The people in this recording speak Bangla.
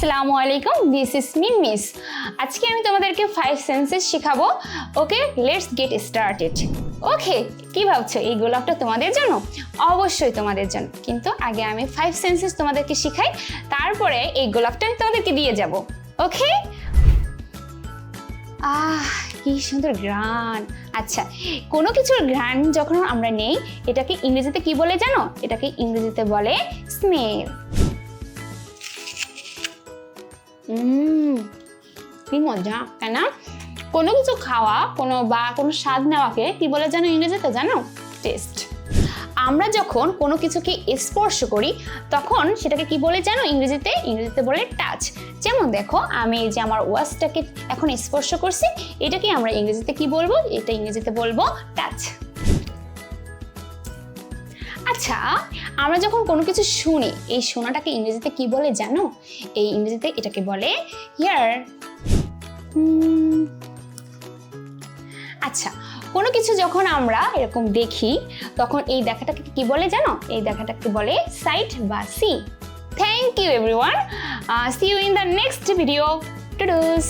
আসসালামু আলাইকুম দিস ইস মি মিস আজকে আমি তোমাদেরকে ফাইভ সেন্সেস শেখাবো। Okay let's get started okay কি ভাবছ? এই গোলাপটা তোমাদের জন্য? অবশ্যই তোমাদের জন্য। কিন্তু আগে আমি ফাইভ সেন্সেস তোমাদেরকে শিখাই, তারপরে এই গোলাপটা আমি তোমাদেরকে দিয়ে যাব। ওকে আহ, কি সুন্দর গ্রান আচ্ছা কোনো কিছুর ঘ্রাণ যখন আমরা নেই, এটাকে ইংরেজিতে কি বলে জানো? এটাকে ইংরেজিতে বলে স্মেল কি মজা, তাই না? কোনো কিছু খাওয়া, কোনো বা কোনো স্বাদ নেওয়াকে কি বলে জানো ইংরেজিতে জানো? টেস্ট আমরা যখন কোনো কিছুকে স্পর্শ করি, তখন সেটাকে কি বলে জানো ইংরেজিতে? ইংরেজিতে বলে টাচ যেমন দেখো, আমি এই যে আমার ওয়াচটাকে এখন স্পর্শ করছি, এটাকে আমরা ইংরেজিতে কি বলব? এটা ইংরেজিতে বলব টাচ আচ্ছা আমরা যখন কোনো কিছু শুনি, এই শোনাটাকে ইংরেজিতে কি বলে জানো? এই ইংরেজিতে এটাকে বলে হিয়ার আচ্ছা কোনো কিছু যখন আমরা এরকম দেখি, তখন এই দেখাটাকে কি বলে জানো? এই দেখাটাকে বলে সাইট বা see thank you everyone see you in the next video টুডুস